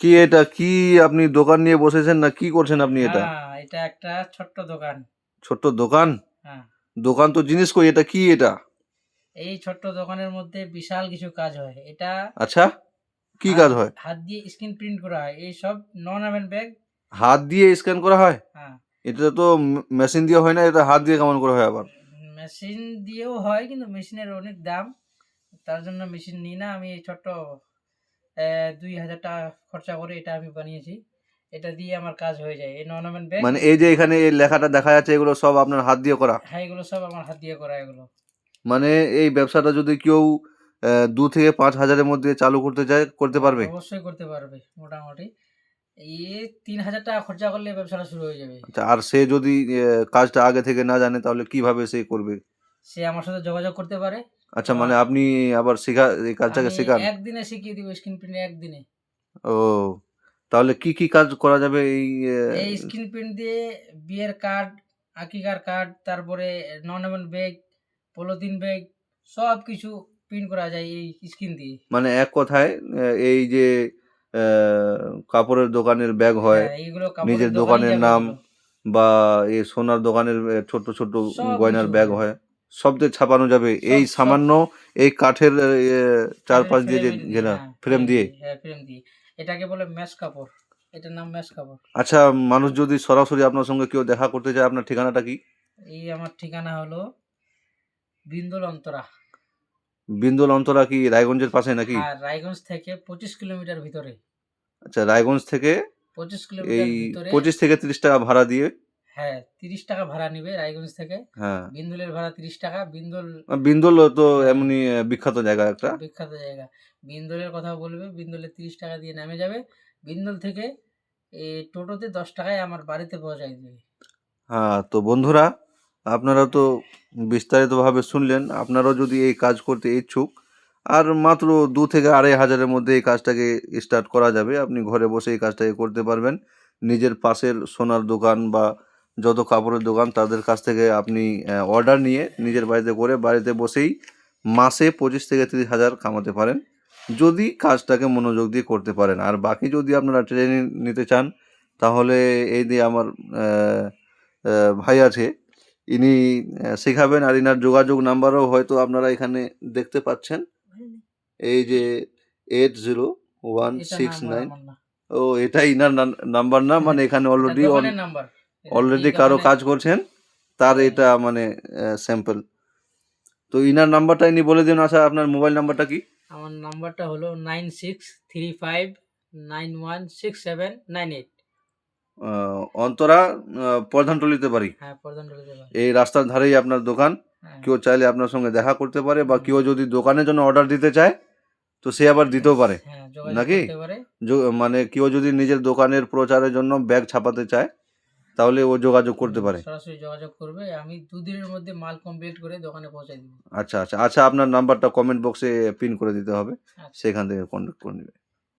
কি এটা? কি আপনি দোকান নিয়ে বসেছেন না কি করছেন আপনি এটা? হ্যাঁ এটা একটা ছোট্ট দোকান। ছোট্ট দোকান? হ্যাঁ। দোকান তো জিনিস কই এটা কি এটা? এই ছোট্ট দোকানের মধ্যে বিশাল কিছু কাজ হয়। এটা আচ্ছা কি কাজ হয়? হাত দিয়ে স্ক্রিন প্রিন্ট করা হয়। এই সব নন আমেন ব্যাগ। হাত দিয়ে স্ক্যান করা হয়? হ্যাঁ। এটা তো মেশিন দিয়ে হয় না এটা হাত দিয়ে কেমন করে হয় আবার? মেশিন দিয়েও হয় কিন্তু মেশিনের অনেক দাম। তার জন্য মেশিন নিই না আমি এই ছোট্ট দুই হাজার টাকা খরচা করে এটা আমি বানিয়েছি। এটা দিয়ে আমার কাজ হয়ে যায়। এই নন ব্যাগ মানে এই যে এখানে এই লেখাটা দেখা যাচ্ছে এগুলো সব আপনার হাত দিয়ে করা? হ্যাঁ এগুলো সব আমার হাত দিয়ে করা এগুলো। মানে এই ব্যবসাটা যদি কেউ দু থেকে পাঁচ হাজারের মধ্যে চালু করতে চায় করতে পারবে? অবশ্যই করতে পারবে মোটামুটি। এই তিন হাজার টাকা খরচা করলে ব্যবসাটা শুরু হয়ে যাবে। আচ্ছা আর সে যদি কাজটা আগে থেকে না জানে তাহলে কীভাবে সে করবে? সে আমার সাথে যোগাযোগ করতে পারে। আচ্ছা মানে আপনি আবার শেখা এই কাজটাকে শেখান? একদিনে শিখিয়ে দিব স্ক্রিন প্রিন্ট একদিনে। ও তাহলে কি কি কাজ করা যাবে এই এই স্ক্রিন প্রিন্ট দিয়ে বিয়ের কার্ড আকিকার কার্ড তারপরে নন এমন ব্যাগ পলিথিন ব্যাগ সব কিছু প্রিন্ট করা যায় এই স্ক্রিন দিয়ে। মানে এক কথায় এই যে কাপড়ের দোকানের ব্যাগ হয় হ্যাঁ, এইগুলো কাপড়ের নিজের দোকানের নাম বা এই সোনার দোকানের ছোট ছোট গয়নার ব্যাগ হয়। সবতে ছাপানো যাবে। এই সামান্য এই কাঠের চারপাশ দিয়ে যে ফ্রেম ঘেরা হ্যাঁ, ফ্রেম দিয়ে। হ্যাঁ ফ্রেম দিয়ে। এটাকে বলে ম্যাশ কাপড়। এটার নাম ম্যাশ কাপড়। আচ্ছা মানুষ যদি সরাসরি আপনার সঙ্গে কেউ দেখা করতে চায় আপনার ঠিকানাটা কি? এই আমার ঠিকানা হলো বিন্দুল অন্তরা। বিন্দুল অন্তরা কি রায়গঞ্জের পাশে নাকি? রায়গঞ্জ থেকে পঁচিশ কিলোমিটার ভিতরে। আচ্ছা রায়গঞ্জ থেকে পঁচিশ কিলোমিটার এই ভিতরে পঁচিশ থেকে তিরিশ টাকা ভাড়া দিয়ে হ্যাঁ তিরিশ টাকা ভাড়া নিবে রায়গঞ্জ থেকে। হ্যাঁ। বিন্দুলের ভাড়া তিরিশ টাকা বিন্দুল বিন্দুল তো এমনি বিখ্যাত জায়গা একটা। বিখ্যাত জায়গা। বিন্দুলের কথা বলবে বিন্দুলে তিরিশ টাকা দিয়ে নেমে যাবে। বিন্দুল থেকে এই টোটোতে দশ টাকায় আমার বাড়িতে পৌঁছাই দেবে। হ্যাঁ তো বন্ধুরা আপনারা তো বিস্তারিতভাবে শুনলেন আপনারাও যদি এই কাজ করতে ইচ্ছুক আর মাত্র দু থেকে আড়াই হাজারের মধ্যে এই কাজটাকে স্টার্ট করা যাবে। আপনি ঘরে বসে এই কাজটাকে করতে পারবেন। নিজের পাশের সোনার দোকান বা যত কাপড়ের দোকান তাদের কাছ থেকে আপনি অর্ডার নিয়ে নিজের বাড়িতে করে বাড়িতে বসেই মাসে পঁচিশ থেকে তিরিশ হাজার কামাতে পারেন। যদি কাজটাকে মনোযোগ দিয়ে করতে পারেন। আর বাকি যদি আপনারা ট্রেনিং নিতে চান তাহলে এই দিয়ে আমার ভাই আছে ইনি শেখাবেন আর ইনার যোগাযোগ নাম্বারও হয়তো আপনারা এখানে দেখতে পাচ্ছেন। এই যে eight zero one six nine ও এটাই ইনার নাম্বার না মানে এখানে অলরেডি নাম্বার। এটা অলরেডি কারও কাজ করছেন তার এটা মানে স্যাম্পল তো ইনার নাম্বারটা ইনি বলে দিন আচ্ছা আপনার মোবাইল নাম্বারটা কি? আমার নাম্বারটা হলো nine six three five nine one six seven nine eight. Antara আহ, প্রধানটলিতে বাড়ি। হ্যাঁ প্রধান রয়েছে ভাই। এই রাস্তার ধারেই আপনার দোকান। হ্যাঁ, কেউ চাইলে আপনার সঙ্গে দেখা করতে পারে বা কেউ যদি দোকানের জন্য অর্ডার দিতে চায় তো সে আবার দিতেও পারে। হ্যাঁ নাকি? পারে। মানে কেউ যদি নিজের দোকানের প্রচারের জন্য ব্যাগ ছাপাতে চায় তাহলে ও যোগাযোগ করতে পারে। সরাসরি যোগাযোগ করবে আমি দুদিনের মধ্যে মাল কমপ্লিট করে দোকানে পৌঁছে দিব। আচ্ছা আচ্ছা আচ্ছা আপনার নাম্বারটা কমেন্ট বক্সে পিন করে দিতে হবে। আচ্ছা। সেখান থেকে কন্ট্যাক্ট করে নেবে।